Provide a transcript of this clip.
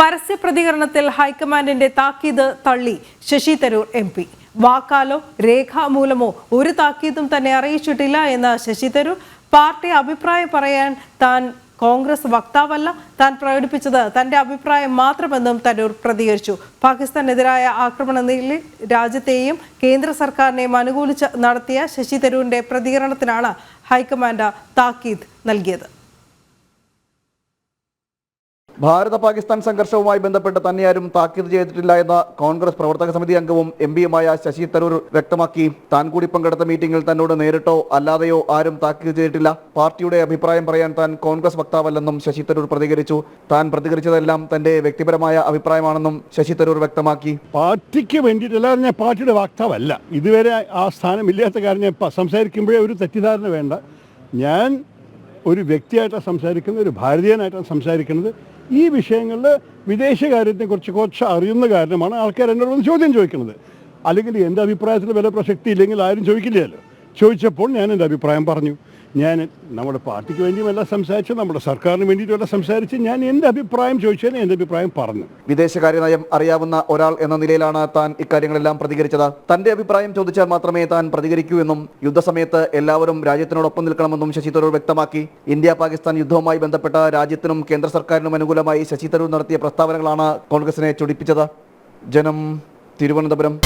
പരസ്യ പ്രതികരണത്തിൽ ഹൈക്കമാൻഡിന്റെ താക്കീത് തള്ളി. Shashi Tharoor M P. വാക്കാലോ രേഖാമൂലമോ ഒരു താക്കീതും തന്നെ അറിയിച്ചിട്ടില്ല എന്ന ശശി തരൂർ പാർട്ടി അഭിപ്രായം പറയാൻ താൻ കോൺഗ്രസ് വക്താവല്ല താൻ പ്രകടിപ്പിച്ചത് തന്റെ അഭിപ്രായം മാത്രമെന്നും തരൂർ പ്രതികരിച്ചു. പാകിസ്ഥാനെതിരായ ആക്രമണത്തിൽ രാജ്യത്തെയും കേന്ദ്ര സർക്കാരിനെയും അനുകൂലിച്ച് നടത്തിയ ശശി തരൂരിന്റെ പ്രതികരണത്തിനാണ് ഹൈക്കമാൻഡ് താക്കീത് നൽകിയത്. ഭാരത പാകിസ്ഥാൻ സംഘർഷവുമായി ബന്ധപ്പെട്ട് തന്നെയാരും താക്കീത് ചെയ്തിട്ടില്ല എന്ന കോൺഗ്രസ് പ്രവർത്തക സമിതി അംഗവും എം പിയുമായ ശശി തരൂർ വ്യക്തമാക്കി. താൻ കൂടി പങ്കെടുത്ത മീറ്റിംഗിൽ തന്നോട് നേരിട്ടോ അല്ലാതെയോ ആരും താക്കീത് ചെയ്തിട്ടില്ല. പാർട്ടിയുടെ അഭിപ്രായം പറയാൻ താൻ കോൺഗ്രസ് വക്താവല്ലെന്നും ശശി തരൂർ പ്രതികരിച്ചു. താൻ പ്രതികരിച്ചതെല്ലാം തന്റെ വ്യക്തിപരമായ അഭിപ്രായമാണെന്നും ശശി തരൂർ വ്യക്തമാക്കി. പാർട്ടിക്ക് വേണ്ടിയിട്ടല്ല ഞാൻ പാർട്ടിയുടെ വാക്താവല്ല. ഇതുവരെ ആ സ്ഥാനമില്ലാത്ത കാര്യം ഞാൻ സംസാരിക്കുമ്പോഴേ ഒരു തെറ്റിദ്ധാരണ വേണ്ട. ഞാൻ ഒരു വ്യക്തിയായിട്ടാണ് സംസാരിക്കുന്നത് ഒരു ഭാരതീയനായിട്ടാണ് സംസാരിക്കുന്നത്. ഈ വിഷയങ്ങളിൽ വിദേശകാര്യത്തെക്കുറിച്ച് കുറച്ച് അറിയുന്ന കാരണമാണ് ആൾക്കാർ എന്നോടൊന്ന് ചോദ്യം ചോദിക്കുന്നത്. അല്ലെങ്കിൽ എന്റെ അഭിപ്രായത്തിൽ വില പ്രസക്തി ഇല്ലെങ്കിൽ ആരും ചോദിക്കില്ലല്ലോ. ചോദിച്ചപ്പോൾ ഞാൻ എന്റെ അഭിപ്രായം പറഞ്ഞു. ഞാൻ നമ്മുടെ പാർട്ടിക്ക് വേണ്ടിയുമല്ല സംസാരിച്ച് നമ്മുടെ സർക്കാരിന് വേണ്ടിയിട്ടുമല്ല സംസാരിച്ച്. ഞാൻ എന്റെ അഭിപ്രായം ചോദിച്ചതിന് എന്റെ അഭിപ്രായം പറഞ്ഞു. വിദേശകാര്യ നയം അറിയാവുന്ന ഒരാൾ എന്ന നിലയിലാണ് താൻ ഇക്കാര്യങ്ങളെല്ലാം പ്രതികരിച്ചത്. തന്റെ അഭിപ്രായം ചോദിച്ചാൽ മാത്രമേ താൻ പ്രതികരിക്കൂ എന്നും യുദ്ധസമയത്ത് എല്ലാവരും രാജ്യത്തിനോടൊപ്പം നിൽക്കണമെന്നും ശശി തരൂർ വ്യക്തമാക്കി. ഇന്ത്യ പാകിസ്ഥാൻ യുദ്ധവുമായി ബന്ധപ്പെട്ട രാജ്യത്തിനും കേന്ദ്ര സർക്കാരിനും അനുകൂലമായി ശശി തരൂർ നടത്തിയ പ്രസ്താവനകളാണ് കോൺഗ്രസിനെ ചൊടിപ്പിച്ചത്. ജനം തിരുവനന്തപുരം.